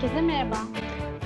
Herkese merhaba.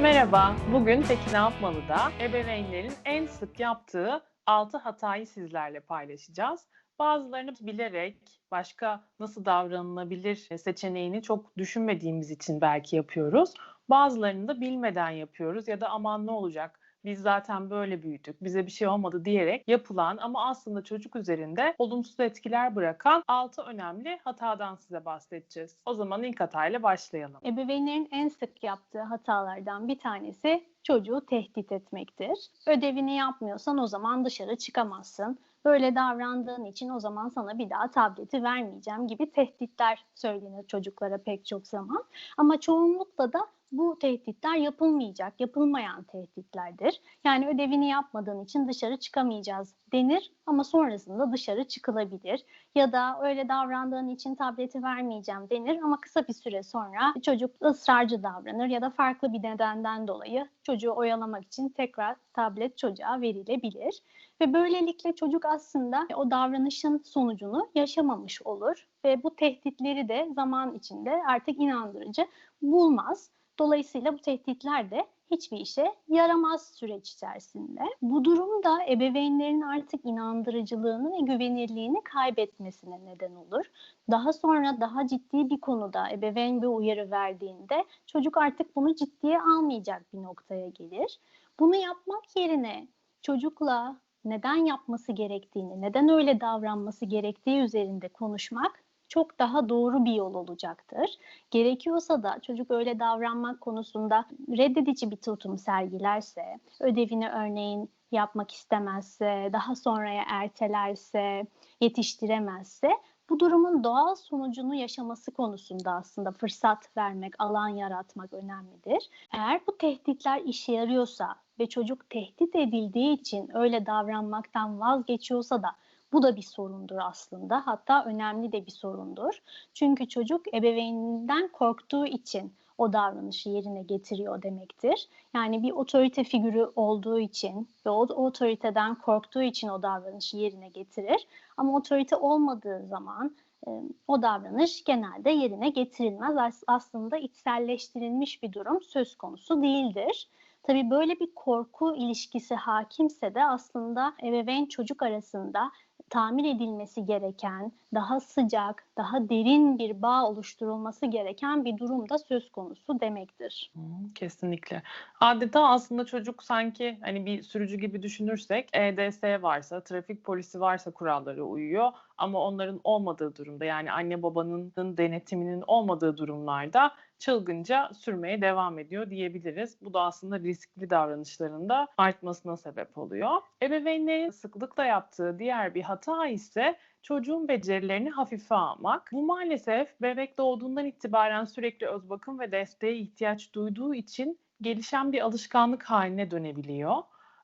Merhaba, bugün Peki Ne Yapmalı'da ebeveynlerin en sık yaptığı 6 hatayı sizlerle paylaşacağız. Bazılarını bilerek başka nasıl davranılabilir seçeneğini çok düşünmediğimiz için belki yapıyoruz. Bazılarını da bilmeden yapıyoruz ya da aman ne olacak biz zaten böyle büyüdük, bize bir şey olmadı diyerek yapılan ama aslında çocuk üzerinde olumsuz etkiler bırakan 6 önemli hatadan size bahsedeceğiz. O zaman ilk hatayla başlayalım. Ebeveynlerin en sık yaptığı hatalardan bir tanesi çocuğu tehdit etmektir. Ödevini yapmıyorsan o zaman dışarı çıkamazsın. Böyle davrandığın için o zaman sana bir daha tableti vermeyeceğim gibi tehditler söylenir çocuklara pek çok zaman. Ama çoğunlukla da bu tehditler yapılmayacak, yapılmayan tehditlerdir. Yani ödevini yapmadığın için dışarı çıkamayacağız denir ama sonrasında dışarı çıkılabilir. Ya da öyle davrandığın için tableti vermeyeceğim denir ama kısa bir süre sonra çocuk ısrarcı davranır ya da farklı bir nedenden dolayı çocuğu oyalamak için tekrar tablet çocuğa verilebilir. Ve böylelikle çocuk aslında o davranışın sonucunu yaşamamış olur ve bu tehditleri de zaman içinde artık inandırıcı bulmaz. Dolayısıyla bu tehditler de hiçbir işe yaramaz süreç içerisinde. Bu durum da ebeveynlerin artık inandırıcılığını ve güvenirliğini kaybetmesine neden olur. Daha sonra daha ciddi bir konuda ebeveyn bir uyarı verdiğinde çocuk artık bunu ciddiye almayacak bir noktaya gelir. Bunu yapmak yerine çocukla neden yapması gerektiğini, neden öyle davranması gerektiği üzerinde konuşmak çok daha doğru bir yol olacaktır. Gerekiyorsa da çocuk öyle davranmak konusunda reddedici bir tutum sergilerse, ödevini örneğin yapmak istemezse, daha sonraya ertelerse, yetiştiremezse bu durumun doğal sonucunu yaşaması konusunda aslında fırsat vermek, alan yaratmak önemlidir. Eğer bu tehditler işe yarıyorsa ve çocuk tehdit edildiği için öyle davranmaktan vazgeçiyorsa da bu da bir sorundur aslında. Hatta önemli de bir sorundur. Çünkü çocuk ebeveyninden korktuğu için o davranışı yerine getiriyor demektir. Yani bir otorite figürü olduğu için ve o otoriteden korktuğu için o davranışı yerine getirir. Ama otorite olmadığı zaman e, o davranış genelde yerine getirilmez. Aslında içselleştirilmiş bir durum söz konusu değildir. Tabii böyle bir korku ilişkisi hakimse de aslında ebeveyn çocuk arasında tamir edilmesi gereken, daha sıcak, daha derin bir bağ oluşturulması gereken bir durumda söz konusu demektir. Kesinlikle. Adeta aslında çocuk sanki hani bir sürücü gibi düşünürsek EDS varsa, trafik polisi varsa kurallara uyuyor ama onların olmadığı durumda yani anne babanın denetiminin olmadığı durumlarda çılgınca sürmeye devam ediyor diyebiliriz. Bu da aslında riskli davranışlarında artmasına sebep oluyor. Ebeveynlerin sıklıkla yaptığı diğer bir hata ise çocuğun becerilerini hafife almak. Bu maalesef bebek doğduğundan itibaren sürekli öz bakım ve desteğe ihtiyaç duyduğu için gelişen bir alışkanlık haline dönebiliyor.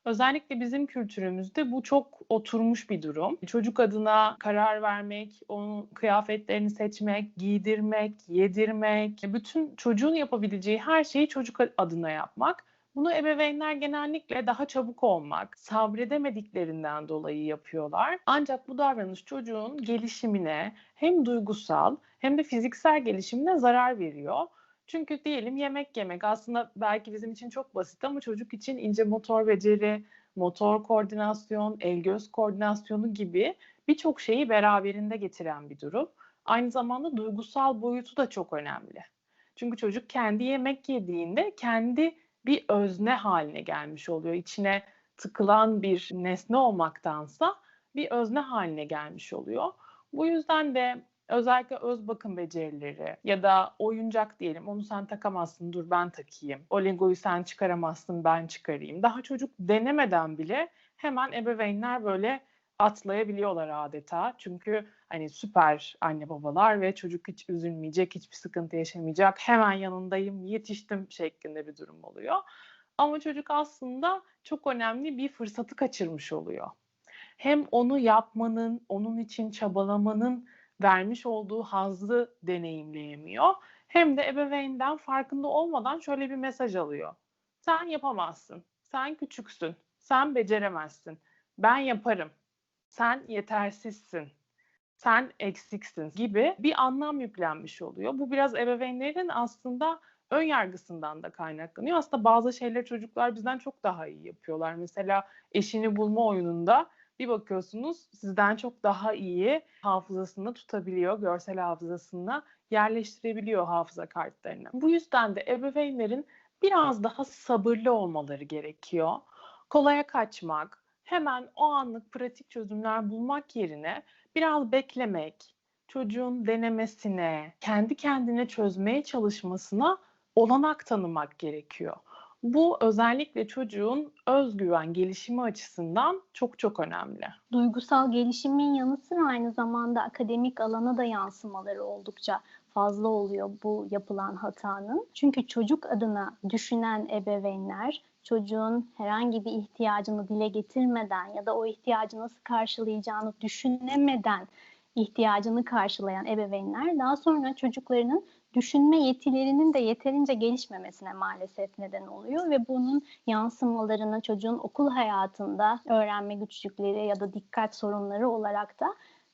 Özellikle bizim kültürümüzde bu çok oturmuş bir durum. Çocuk adına karar vermek, onun kıyafetlerini seçmek, giydirmek, yedirmek, bütün çocuğun yapabileceği her şeyi çocuk adına yapmak. Bunu ebeveynler genellikle daha çabuk olmak, sabredemediklerinden dolayı yapıyorlar. Ancak bu davranış çocuğun gelişimine hem duygusal hem de fiziksel gelişimine zarar veriyor. Çünkü diyelim yemek yemek aslında belki bizim için çok basit ama çocuk için ince motor beceri, motor koordinasyon, el göz koordinasyonu gibi birçok şeyi beraberinde getiren bir durum. Aynı zamanda duygusal boyutu da çok önemli. Çünkü çocuk kendi yemek yediğinde kendi bir özne haline gelmiş oluyor. İçine tıkılan bir nesne olmaktansa bir özne haline gelmiş oluyor. Bu yüzden de özellikle öz bakım becerileri ya da oyuncak diyelim onu sen takamazsın dur ben takayım. O Lego'yu sen çıkaramazsın ben çıkarayım. Daha çocuk denemeden bile hemen ebeveynler böyle atlayabiliyorlar adeta. Çünkü hani süper anne babalar ve çocuk hiç üzülmeyecek, hiçbir sıkıntı yaşamayacak. Hemen yanındayım, yetiştim şeklinde bir durum oluyor. Ama çocuk aslında çok önemli bir fırsatı kaçırmış oluyor. Hem onu yapmanın, onun için çabalamanın vermiş olduğu hazzı deneyimleyemiyor. Hem de ebeveynden farkında olmadan şöyle bir mesaj alıyor. Sen yapamazsın, sen küçüksün, sen beceremezsin, ben yaparım, sen yetersizsin, sen eksiksin gibi bir anlam yüklenmiş oluyor. Bu biraz ebeveynlerin aslında ön yargısından da kaynaklanıyor. Aslında bazı şeyleri çocuklar bizden çok daha iyi yapıyorlar. Mesela eşini bulma oyununda bir bakıyorsunuz sizden çok daha iyi hafızasında tutabiliyor, görsel hafızasında yerleştirebiliyor hafıza kartlarını. Bu yüzden de ebeveynlerin biraz daha sabırlı olmaları gerekiyor. Kolaya kaçmak, hemen o anlık pratik çözümler bulmak yerine biraz beklemek, çocuğun denemesine, kendi kendine çözmeye çalışmasına olanak tanımak gerekiyor. Bu özellikle çocuğun özgüven gelişimi açısından çok çok önemli. Duygusal gelişimin yanı sıra aynı zamanda akademik alana da yansımaları oldukça fazla oluyor bu yapılan hatanın. Çünkü çocuk adına düşünen ebeveynler çocuğun herhangi bir ihtiyacını dile getirmeden ya da o ihtiyacı nasıl karşılayacağını düşünemeden ihtiyacını karşılayan ebeveynler daha sonra çocuklarının düşünme yetilerinin de yeterince gelişmemesine maalesef neden oluyor ve bunun yansımalarını çocuğun okul hayatında öğrenme güçlükleri ya da dikkat sorunları olarak da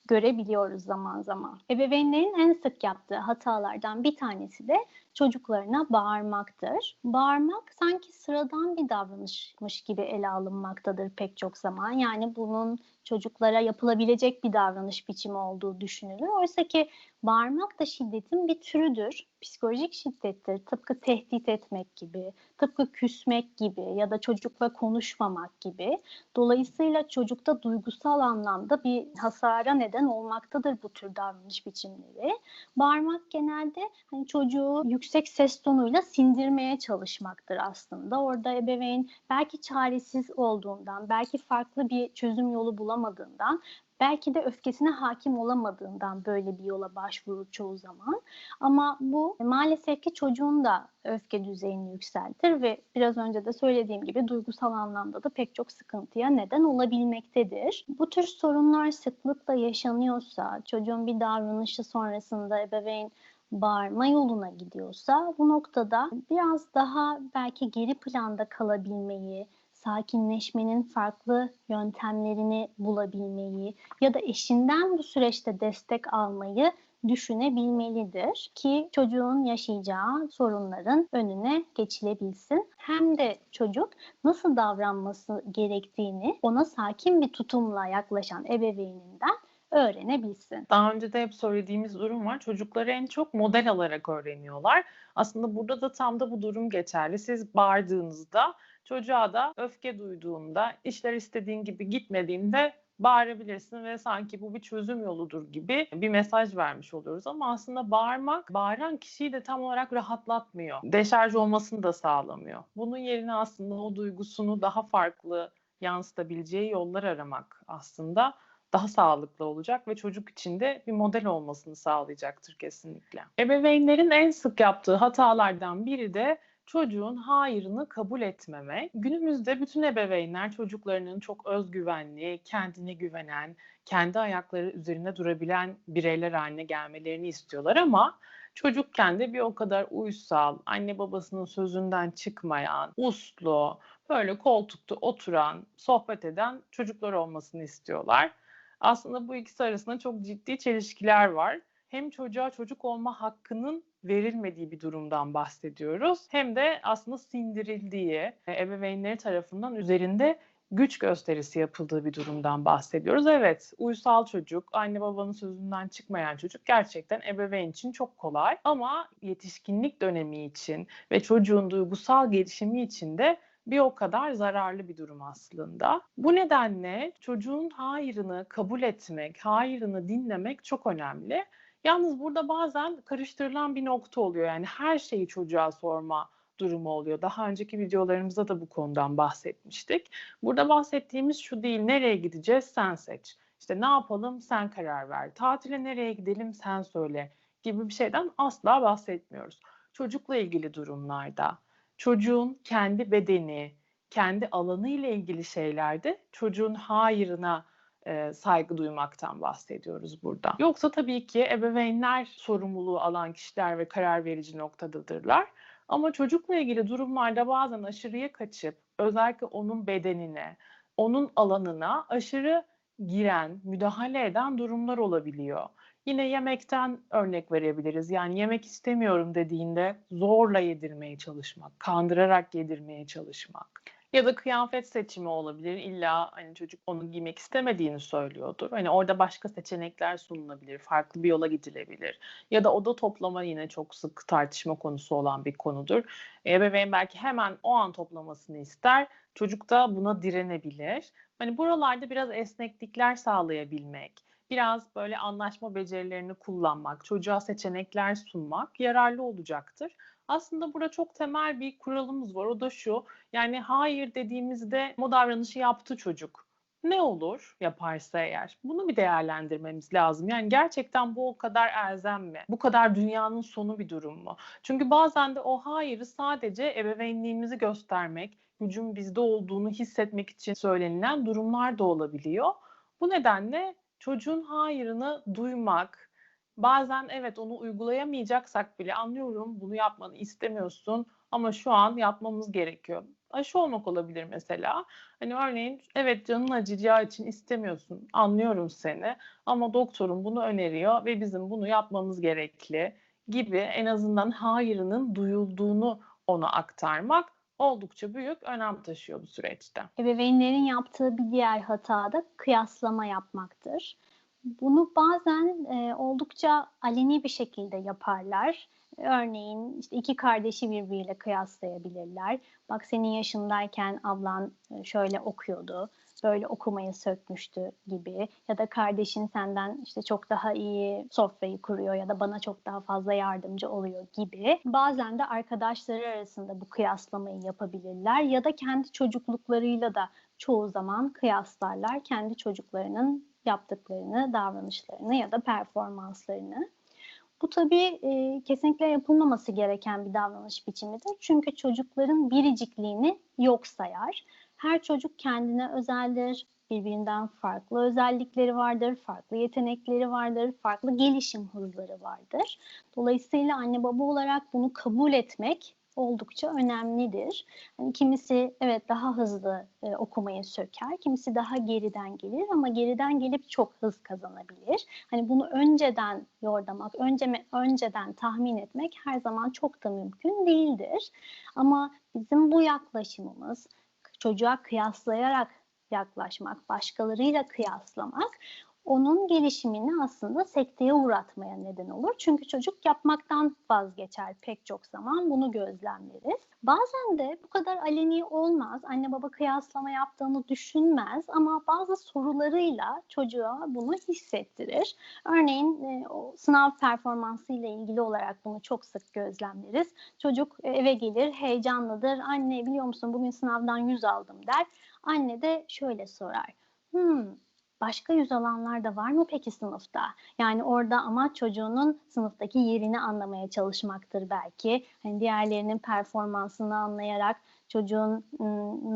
görebiliyoruz zaman zaman. Ebeveynlerin en sık yaptığı hatalardan bir tanesi de çocuklarına bağırmaktır. Bağırmak sanki sıradan bir davranışmış gibi ele alınmaktadır pek çok zaman. Yani bunun çocuklara yapılabilecek bir davranış biçimi olduğu düşünülür. Oysa ki bağırmak da şiddetin bir türüdür. Psikolojik şiddettir. Tıpkı tehdit etmek gibi, tıpkı küsmek gibi ya da çocukla konuşmamak gibi. Dolayısıyla çocukta duygusal anlamda bir hasara neden olmaktadır bu tür davranış biçimleri. Bağırmak genelde hani çocuğu yüksek ses tonuyla sindirmeye çalışmaktır aslında. Orada ebeveyn belki çaresiz olduğundan, belki farklı bir çözüm yolu bulamadığından belki de öfkesine hakim olamadığından böyle bir yola başvurur çoğu zaman. Ama bu maalesef ki çocuğun da öfke düzeyini yükseltir ve biraz önce de söylediğim gibi duygusal anlamda da pek çok sıkıntıya neden olabilmektedir. Bu tür sorunlar sıklıkla yaşanıyorsa, çocuğun bir davranışı sonrasında ebeveyn bağırma yoluna gidiyorsa bu noktada biraz daha belki geri planda kalabilmeyi, sakinleşmenin farklı yöntemlerini bulabilmeyi ya da eşinden bu süreçte destek almayı düşünebilmelidir ki çocuğun yaşayacağı sorunların önüne geçilebilsin. Hem de çocuk nasıl davranması gerektiğini ona sakin bir tutumla yaklaşan ebeveyninden öğrenebilsin. Daha önce de hep söylediğimiz durum var. Çocukları en çok model alarak öğreniyorlar. Aslında burada da tam da bu durum geçerli. Siz bağırdığınızda çocuğa da öfke duyduğunda, işler istediğin gibi gitmediğinde bağırabilirsin ve sanki bu bir çözüm yoludur gibi bir mesaj vermiş oluyoruz. Ama aslında bağırmak, bağıran kişiyi de tam olarak rahatlatmıyor. Deşarj olmasını da sağlamıyor. Bunun yerine aslında o duygusunu daha farklı yansıtabileceği yollar aramak aslında daha sağlıklı olacak ve çocuk için de bir model olmasını sağlayacaktır kesinlikle. Ebeveynlerin en sık yaptığı hatalardan biri de çocuğun hayırını kabul etmemek. Günümüzde bütün ebeveynler çocuklarının çok özgüvenli, kendine güvenen, kendi ayakları üzerinde durabilen bireyler haline gelmelerini istiyorlar ama çocukken de bir o kadar uysal, anne babasının sözünden çıkmayan, uslu, böyle koltukta oturan, sohbet eden çocuklar olmasını istiyorlar. Aslında bu ikisi arasında çok ciddi çelişkiler var. Hem çocuğa çocuk olma hakkının verilmediği bir durumdan bahsediyoruz. Hem de aslında sindirildiği, e, ebeveynleri tarafından üzerinde güç gösterisi yapıldığı bir durumdan bahsediyoruz. Evet, uysal çocuk, anne babanın sözünden çıkmayan çocuk gerçekten ebeveyn için çok kolay. Ama yetişkinlik dönemi için ve çocuğun duygusal gelişimi için de bir o kadar zararlı bir durum aslında. Bu nedenle çocuğun hayırını kabul etmek, hayırını dinlemek çok önemli. Yalnız burada bazen karıştırılan bir nokta oluyor. Yani her şeyi çocuğa sorma durumu oluyor. Daha önceki videolarımızda da bu konudan bahsetmiştik. Burada bahsettiğimiz şu değil. Nereye gideceğiz sen seç. İşte ne yapalım sen karar ver. Tatile nereye gidelim sen söyle gibi bir şeyden asla bahsetmiyoruz. Çocukla ilgili durumlarda çocuğun kendi bedeni, kendi alanı ile ilgili şeylerde çocuğun hayırına e, saygı duymaktan bahsediyoruz burada. Yoksa tabii ki ebeveynler sorumluluğu alan kişiler ve karar verici noktadadırlar. Ama çocukla ilgili durumlarda bazen aşırıya kaçıp özellikle onun bedenine, onun alanına aşırı giren, müdahale eden durumlar olabiliyor. Yine yemekten örnek verebiliriz. Yani yemek istemiyorum dediğinde zorla yedirmeye çalışmak, kandırarak yedirmeye çalışmak. Ya da kıyafet seçimi olabilir. İlla hani çocuk onu giymek istemediğini söylüyordur. Hani orada başka seçenekler sunulabilir, farklı bir yola gidilebilir. Ya da oda toplama yine çok sık tartışma konusu olan bir konudur. Ebeveyn belki hemen o an toplamasını ister. Çocuk da buna direnebilir. Hani buralarda biraz esneklikler sağlayabilmek, biraz böyle anlaşma becerilerini kullanmak, çocuğa seçenekler sunmak yararlı olacaktır. Aslında burada çok temel bir kuralımız var. O da şu. Yani hayır dediğimizde o davranışı yaptı çocuk. Ne olur yaparsa eğer? Bunu bir değerlendirmemiz lazım. Yani gerçekten bu o kadar elzem mi? Bu kadar dünyanın sonu bir durum mu? Çünkü bazen de o hayırı sadece ebeveynliğimizi göstermek, gücün bizde olduğunu hissetmek için söylenilen durumlar da olabiliyor. Bu nedenle çocuğun hayırını duymak, bazen evet onu uygulayamayacaksak bile anlıyorum bunu yapmanı istemiyorsun ama şu an yapmamız gerekiyor. Aşı olmak olabilir mesela. Hani örneğin evet canın acıyacağı için istemiyorsun. Anlıyorum seni ama doktorun bunu öneriyor ve bizim bunu yapmamız gerekli gibi en azından hayırının duyulduğunu ona aktarmak oldukça büyük önem taşıyor bu süreçte. Ebeveynlerin yaptığı bir diğer hata da kıyaslama yapmaktır. Bunu bazen e, oldukça aleni bir şekilde yaparlar. Örneğin işte iki kardeşi birbiriyle kıyaslayabilirler. Bak senin yaşındayken ablan e, şöyle okuyordu, böyle okumayı sökmüştü gibi ya da kardeşin senden işte çok daha iyi sofrayı kuruyor ya da bana çok daha fazla yardımcı oluyor gibi. Bazen de arkadaşları arasında bu kıyaslamayı yapabilirler ya da kendi çocukluklarıyla da çoğu zaman kıyaslarlar kendi çocuklarının yaptıklarını, davranışlarını ya da performanslarını. Bu tabii e, kesinlikle yapılmaması gereken bir davranış biçimidir. Çünkü çocukların biricikliğini yok sayar. Her çocuk kendine özeldir, birbirinden farklı özellikleri vardır, farklı yetenekleri vardır, farklı gelişim hızları vardır. Dolayısıyla anne baba olarak bunu kabul etmek oldukça önemlidir. Yani kimisi evet daha hızlı e, okumayı söker, kimisi daha geriden gelir ama geriden gelip çok hız kazanabilir. Hani bunu önceden yordamak, önce önceden tahmin etmek her zaman çok da mümkün değildir. Ama bizim bu yaklaşımımız çocuğa kıyaslayarak yaklaşmak, başkalarıyla kıyaslamak onun gelişimini aslında sekteye uğratmaya neden olur. Çünkü çocuk yapmaktan vazgeçer pek çok zaman bunu gözlemleriz. Bazen de bu kadar aleni olmaz. Anne baba kıyaslama yaptığını düşünmez ama bazı sorularıyla çocuğa bunu hissettirir. Örneğin e, o sınav performansı ile ilgili olarak bunu çok sık gözlemleriz. Çocuk eve gelir, heyecanlıdır. Anne biliyor musun bugün sınavdan 100 aldım der. Anne de şöyle sorar. Hmm, başka yüz alanlar da var mı peki sınıfta? Yani orada amaç çocuğunun sınıftaki yerini anlamaya çalışmaktır belki. Hani diğerlerinin performansını anlayarak çocuğun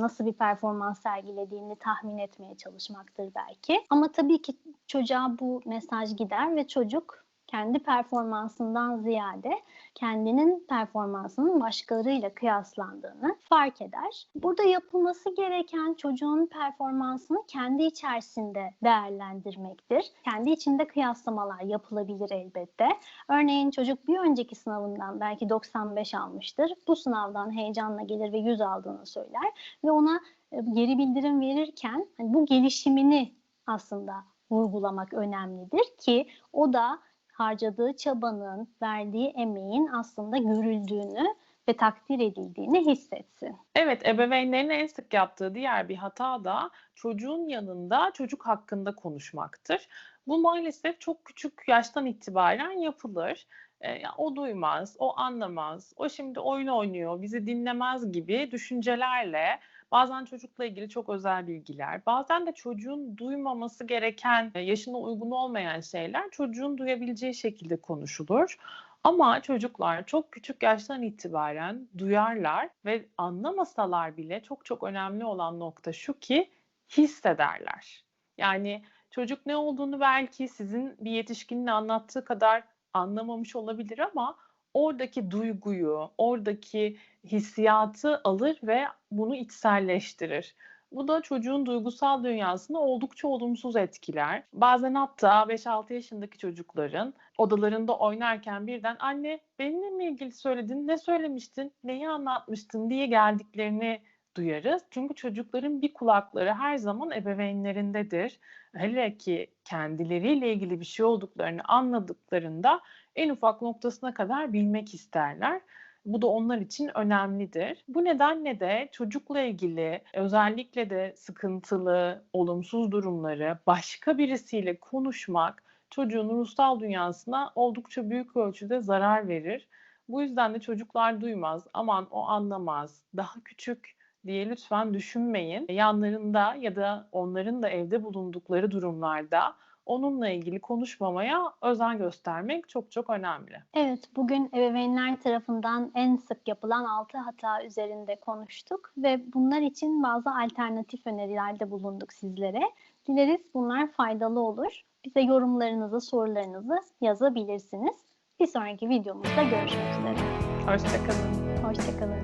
nasıl bir performans sergilediğini tahmin etmeye çalışmaktır belki. Ama tabii ki çocuğa bu mesaj gider ve çocuk kendi performansından ziyade kendinin performansının başkalarıyla kıyaslandığını fark eder. Burada yapılması gereken çocuğun performansını kendi içerisinde değerlendirmektir. Kendi içinde kıyaslamalar yapılabilir elbette. Örneğin çocuk bir önceki sınavından belki 95 almıştır. Bu sınavdan heyecanla gelir ve 100 aldığını söyler ve ona e, geri bildirim verirken hani bu gelişimini aslında vurgulamak önemlidir ki o da harcadığı çabanın, verdiği emeğin aslında görüldüğünü ve takdir edildiğini hissetsin. Evet, ebeveynlerin en sık yaptığı diğer bir hata da çocuğun yanında çocuk hakkında konuşmaktır. Bu maalesef çok küçük yaştan itibaren yapılır. E, o duymaz, o anlamaz, o şimdi oyun oynuyor, bizi dinlemez gibi düşüncelerle Bazen çocukla ilgili çok özel bilgiler, bazen de çocuğun duymaması gereken, e, yaşına uygun olmayan şeyler çocuğun duyabileceği şekilde konuşulur. Ama çocuklar çok küçük yaştan itibaren duyarlar ve anlamasalar bile çok çok önemli olan nokta şu ki hissederler. Yani çocuk ne olduğunu belki sizin bir yetişkinin anlattığı kadar anlamamış olabilir ama oradaki duyguyu, oradaki hissiyatı alır ve bunu içselleştirir. Bu da çocuğun duygusal dünyasını oldukça olumsuz etkiler. Bazen hatta 5-6 yaşındaki çocukların odalarında oynarken birden anne benimle mi ilgili söyledin, ne söylemiştin, neyi anlatmıştın diye geldiklerini duyarız. Çünkü çocukların bir kulakları her zaman ebeveynlerindedir. Hele ki kendileriyle ilgili bir şey olduklarını anladıklarında en ufak noktasına kadar bilmek isterler. Bu da onlar için önemlidir. Bu nedenle de çocukla ilgili özellikle de sıkıntılı, olumsuz durumları başka birisiyle konuşmak çocuğun ruhsal dünyasına oldukça büyük ölçüde zarar verir. Bu yüzden de çocuklar duymaz, aman o anlamaz, daha küçük diye lütfen düşünmeyin. Yanlarında ya da onların da evde bulundukları durumlarda onunla ilgili konuşmamaya özen göstermek çok çok önemli. Evet, bugün ebeveynler tarafından en sık yapılan 6 hata üzerinde konuştuk ve bunlar için bazı alternatif önerilerde bulunduk sizlere. Dileriz bunlar faydalı olur. Bize yorumlarınızı, sorularınızı yazabilirsiniz. Bir sonraki videomuzda görüşmek üzere. Hoşçakalın. Hoşçakalın.